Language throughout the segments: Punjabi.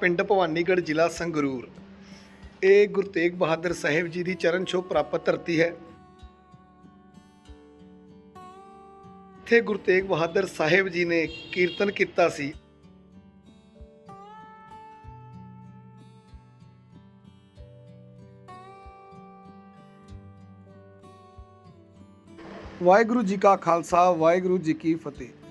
ਪਿੰਡ ਭਵਾਨੀਗੜ੍ਹ ਜ਼ਿਲ੍ਹਾ ਸੰਗਰੂਰ। ਇਹ ਗੁਰੂ ਤੇਗ ਬਹਾਦਰ ਸਾਹਿਬ ਜੀ ਦੀ ਚਰਨ ਛੋਹ ਪ੍ਰਾਪਤ ਧਰਤੀ ਹੈ। ਇੱਥੇ ਗੁਰੂ ਤੇਗ ਬਹਾਦਰ ਸਾਹਿਬ ਜੀ ਨੇ ਕੀਰਤਨ ਕੀਤਾ ਸੀ। ਵਾਹਿਗੁਰੂ ਜੀ ਕਾ ਖਾਲਸਾ, ਵਾਹਿਗੁਰੂ ਜੀ ਕੀ ਫਤਿਹ।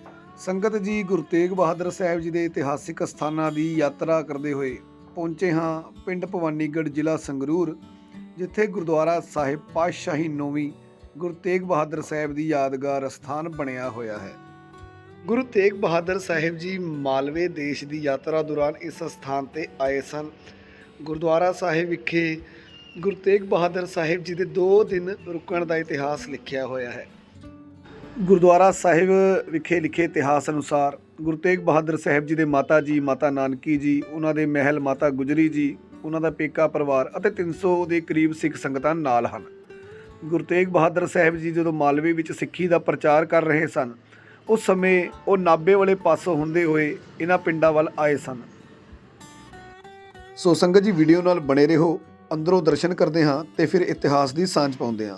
ਸੰਗਤ ਜੀ ਗੁਰੂ ਤੇਗ ਬਹਾਦਰ ਸਾਹਿਬ ਜੀ ਦੇ ਇਤਿਹਾਸਿਕ ਸਥਾਨਾਂ ਦੀ ਯਾਤਰਾ ਕਰਦੇ ਹੋਏ ਪਹੁੰਚੇ ਹਾਂ ਪਿੰਡ ਭਵਾਨੀਗੜ੍ਹ ਜ਼ਿਲ੍ਹਾ ਸੰਗਰੂਰ, ਜਿੱਥੇ ਗੁਰਦੁਆਰਾ ਸਾਹਿਬ ਪਾਤਸ਼ਾਹੀ ਨੌਵੀਂ ਗੁਰੂ ਤੇਗ ਬਹਾਦਰ ਸਾਹਿਬ ਦੀ ਯਾਦਗਾਰ ਸਥਾਨ ਬਣਿਆ ਹੋਇਆ ਹੈ। ਗੁਰੂ ਤੇਗ ਬਹਾਦਰ ਸਾਹਿਬ ਜੀ ਮਾਲਵੇ ਦੇਸ਼ ਦੀ ਯਾਤਰਾ ਦੌਰਾਨ ਇਸ ਸਥਾਨ ਤੇ ਆਏ ਸਨ। ਗੁਰਦੁਆਰਾ ਸਾਹਿਬ ਵਿਖੇ ਗੁਰੂ ਤੇਗ ਬਹਾਦਰ ਸਾਹਿਬ ਜੀ ਦੇ 2 ਦਿਨ ਰੁਕਣ ਦਾ ਇਤਿਹਾਸ ਲਿਖਿਆ ਹੋਇਆ ਹੈ। ਗੁਰਦੁਆਰਾ ਸਾਹਿਬ ਵਿਖੇ ਲਿਖੇ ਇਤਿਹਾਸ ਅਨੁਸਾਰ ਗੁਰੂ ਤੇਗ ਬਹਾਦਰ ਸਾਹਿਬ ਜੀ ਦੇ ਮਾਤਾ ਜੀ, ਮਾਤਾ ਨਾਨਕੀ ਜੀ, ਉਹਨਾਂ ਦੇ ਮਹਿਲ ਮਾਤਾ ਗੁਜਰੀ ਜੀ, ਉਹਨਾਂ ਦਾ ਪੇਕਾ ਪਰਿਵਾਰ ਅਤੇ 300 ਦੇ ਕਰੀਬ ਸਿੱਖ ਸੰਗਤਾਂ ਨਾਲ ਹਨ। ਗੁਰੂ ਤੇਗ ਬਹਾਦਰ ਸਾਹਿਬ ਜੀ ਜਦੋਂ ਮਾਲਵੇ ਵਿੱਚ ਸਿੱਖੀ ਦਾ ਪ੍ਰਚਾਰ ਕਰ ਰਹੇ ਸਨ, ਉਸ ਸਮੇਂ ਉਹ ਨਾਬੇ ਵਾਲੇ ਪਾਸੋਂ ਹੁੰਦੇ ਹੋਏ ਇਹਨਾਂ ਪਿੰਡਾਂ ਵੱਲ ਆਏ ਸਨ। ਸੋ ਸੰਗਤ ਜੀ, ਵੀਡੀਓ ਨਾਲ ਬਣੇ ਰਹੋ, ਅੰਦਰੋਂ ਦਰਸ਼ਨ ਕਰਦੇ ਹਾਂ ਤੇ ਫਿਰ ਇਤਿਹਾਸ ਦੀ ਸਾਂਝ ਪਾਉਂਦੇ ਹਾਂ।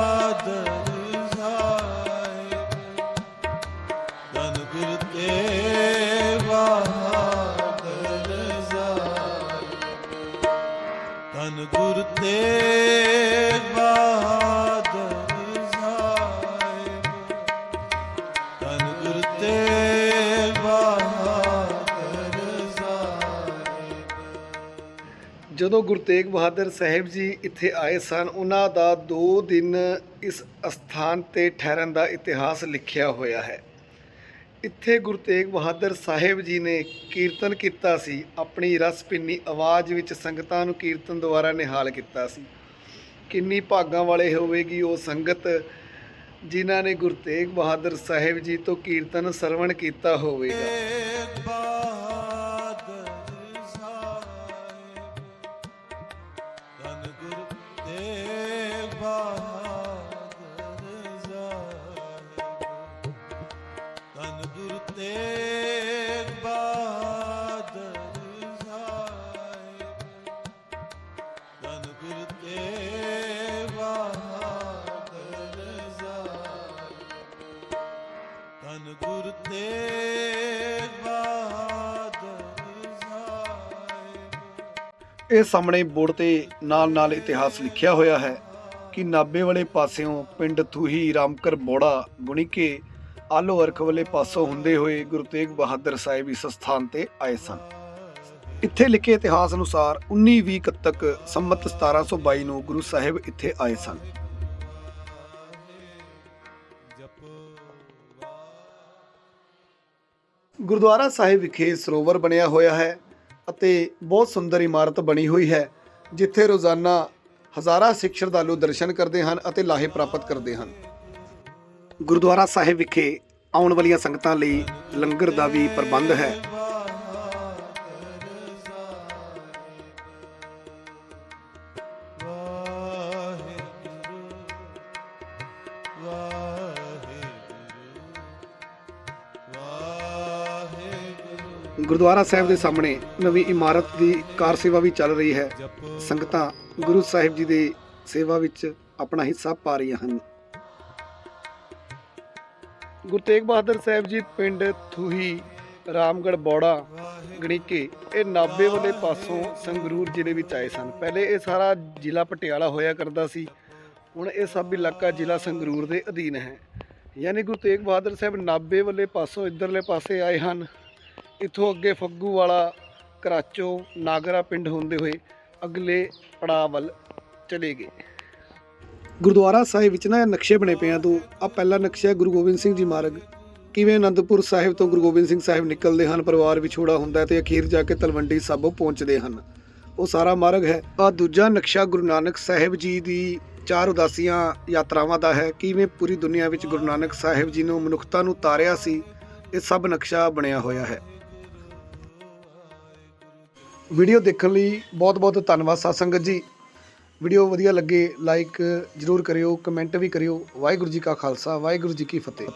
ਧੰਨ ਗੁਰੂ ਤੇਗ ਬਹਾਦਰ ਸਾਹਿਬ ਧੰਨ ਗੁਰੂ ਤੇਗ ਬਹਾਦਰ ਸਾਹਿਬ ਜਦੋਂ ਗੁਰੂ ਤੇਗ ਬਹਾਦਰ ਸਾਹਿਬ ਜੀ ਇੱਥੇ ਆਏ ਸਨ, ਉਹਨਾਂ ਦਾ 2 ਦਿਨ ਇਸ ਅਸਥਾਨ ਤੇ ਠਹਿਰਨ ਦਾ ਇਤਿਹਾਸ ਲਿਖਿਆ ਹੋਇਆ ਹੈ। ਇੱਥੇ ਗੁਰੂ ਤੇਗ ਬਹਾਦਰ ਸਾਹਿਬ ਜੀ ਨੇ ਕੀਰਤਨ ਕੀਤਾ ਸੀ, ਆਪਣੀ ਰਸ ਭਿੰਨੀ ਆਵਾਜ਼ ਵਿੱਚ ਸੰਗਤਾਂ ਨੂੰ ਕੀਰਤਨ ਦੁਆਰਾ ਨਿਹਾਲ ਕੀਤਾ ਸੀ। ਕਿੰਨੀ ਭਾਗਾਂ ਵਾਲੇ ਹੋਵੇਗੀ ਉਹ ਸੰਗਤ ਜਿਨ੍ਹਾਂ ਨੇ ਗੁਰੂ ਤੇਗ ਬਹਾਦਰ ਸਾਹਿਬ ਜੀ ਤੋਂ ਕੀਰਤਨ ਸਰਵਣ ਕੀਤਾ ਹੋਵੇਗਾ। ਤੇਗ ਇਹ ਸਾਹਮਣੇ ਬੋਰਡ ਤੇ ਨਾਲ-ਨਾਲ ਇਤਿਹਾਸ ਲਿਖਿਆ ਹੋਇਆ ਹੈ ਕਿ ਨਾਬੇ ਵਾਲੇ ਪਾਸਿਓਂ ਪਿੰਡ ਥੂਹੀ ਰਾਮਕਰ ਬੋੜਾ, ਗੁਣੀਕੇ, ਆਲੋ ਅਰਖ ਵਾਲੇ ਪਾਸੋਂ ਹੁੰਦੇ ਹੋਏ ਗੁਰੂ ਤੇਗ ਬਹਾਦਰ ਸਾਹਿਬ ਇਸ ਸਥਾਨ ਤੇ ਆਏ ਸਨ। ਇੱਥੇ ਲਿਖੇ ਇਤਿਹਾਸ ਅਨੁਸਾਰ 1920 ਕੱਤਕ ਸੰਮਤ 1722 ਨੂੰ ਗੁਰੂ ਸਾਹਿਬ ਇੱਥੇ ਆਏ ਸਨ। ਗੁਰਦੁਆਰਾ ਸਾਹਿਬ ਵਿਖੇ ਸਰੋਵਰ ਬਣਿਆ ਹੋਇਆ ਹੈ ਅਤੇ ਬਹੁਤ ਸੁੰਦਰ ਇਮਾਰਤ ਬਣੀ ਹੋਈ ਹੈ, ਜਿੱਥੇ ਰੋਜ਼ਾਨਾ ਹਜ਼ਾਰਾਂ ਸਿੱਖ ਸ਼ਰਧਾਲੂ ਦਰਸ਼ਨ ਕਰਦੇ ਹਨ ਅਤੇ ਲਾਹੇ ਪ੍ਰਾਪਤ ਕਰਦੇ ਹਨ। ਗੁਰਦੁਆਰਾ ਸਾਹਿਬ ਵਿਖੇ ਆਉਣ ਵਾਲੀਆਂ ਸੰਗਤਾਂ ਲਈ ਲੰਗਰ ਦਾ ਵੀ ਪ੍ਰਬੰਧ ਹੈ। ਵਾਹਿਗੁਰੂ ਗੁਰਦੁਆਰਾ ਸਾਹਿਬ ਦੇ ਸਾਹਮਣੇ ਨਵੀਂ ਇਮਾਰਤ ਦੀ ਕਾਰ ਸੇਵਾ ਵੀ ਚੱਲ ਰਹੀ ਹੈ। ਸੰਗਤਾਂ ਗੁਰੂ ਸਾਹਿਬ ਜੀ ਦੇ ਸੇਵਾ ਵਿੱਚ ਆਪਣਾ ਹਿੱਸਾ ਪਾ ਰਹੀਆਂ ਹਨ। ਗੁਰੂ ਤੇਗ ਬਹਾਦਰ ਸਾਹਿਬ ਜੀ ਪਿੰਡ ਥੂਹੀ, ਰਾਮਗੜ੍ਹ, ਬੌੜਾ, ਗਣੀਕੇ, ਇਹ ਨਾਬੇ ਵਾਲੇ ਪਾਸੋਂ ਸੰਗਰੂਰ ਜ਼ਿਲ੍ਹੇ ਵਿੱਚ ਆਏ ਸਨ। ਪਹਿਲੇ ਇਹ ਸਾਰਾ ਜ਼ਿਲ੍ਹਾ ਪਟਿਆਲਾ ਹੋਇਆ ਕਰਦਾ ਸੀ। ਹੁਣ ਇਹ ਸਭ ਇਲਾਕਾ ਜ਼ਿਲ੍ਹਾ ਸੰਗਰੂਰ ਦੇ ਅਧੀਨ ਹੈ। ਯਾਨੀ ਗੁਰੂ ਤੇਗ ਬਹਾਦਰ ਸਾਹਿਬ ਨਾਬੇ ਵਾਲੇ ਪਾਸੋਂ ਇਧਰਲੇ ਪਾਸੇ ਆਏ ਹਨ। ਇਥੋਂ ਅੱਗੇ ਫੱਗੂ ਵਾਲਾ ਕਰਾਚੋ ਨਾਗਰਾ ਪਿੰਡ ਹੁੰਦੇ ਹੋਏ ਅਗਲੇ ਪੜਾਅ ਵੱਲ ਚਲੇ ਗਏ। ਗੁਰਦੁਆਰਾ ਸਾਹਿਬ ਵਿੱਚ ਨਾ ਇਹ ਨਕਸ਼ੇ ਬਣੇ ਪਏ ਆ ਦੋ ਆ ਪਹਿਲਾ ਨਕਸ਼ਾ ਗੁਰੂ ਗੋਬਿੰਦ ਸਿੰਘ ਜੀ ਮਾਰਗ। ਕਿਵੇਂ ਅਨੰਦਪੁਰ ਸਾਹਿਬ ਤੋਂ ਗੁਰੂ ਗੋਬਿੰਦ ਸਿੰਘ ਸਾਹਿਬ ਨਿਕਲਦੇ ਹਨ, ਪਰਿਵਾਰ ਵਿਛੋੜਾ ਹੁੰਦਾ ਹੈ ਤੇ ਅਖੀਰ ਜਾ ਕੇ ਤਲਵੰਡੀ ਸਾਬੋ ਪਹੁੰਚਦੇ ਹਨ। ਉਹ ਸਾਰਾ ਮਾਰਗ ਹੈ। ਆ ਦੂਜਾ ਨਕਸ਼ਾ ਗੁਰੂ ਨਾਨਕ ਸਾਹਿਬ ਜੀ ਦੀ ਚਾਰ ਉਦਾਸੀਆਂ ਯਾਤਰਾਵਾਂ ਦਾ ਹੈ। ਕਿਵੇਂ ਪੂਰੀ ਦੁਨੀਆ ਵਿੱਚ ਗੁਰੂ ਨਾਨਕ ਸਾਹਿਬ ਜੀ ਨੂੰ ਮਨੁੱਖਤਾ ਨੂੰ ਤਾਰਿਆ ਸੀ, ਇਹ ਸਭ ਨਕਸ਼ਾ ਬਣਿਆ ਹੋਇਆ ਹੈ। ਵੀਡੀਓ ਦੇਖਣ ਲਈ ਬਹੁਤ ਬਹੁਤ ਧੰਨਵਾਦ ਸਾਧ ਸੰਗਤ ਜੀ। ਵੀਡੀਓ ਵਧੀਆ ਲੱਗੇ ਲਾਈਕ ਜਰੂਰ ਕਰਿਓ ਕਮੈਂਟ ਵੀ ਕਰਿਓ। ਵਾਹਿਗੁਰੂ ਜੀ ਕਾ ਖਾਲਸਾ, ਵਾਹਿਗੁਰੂ ਜੀ ਕੀ ਫਤਿਹ।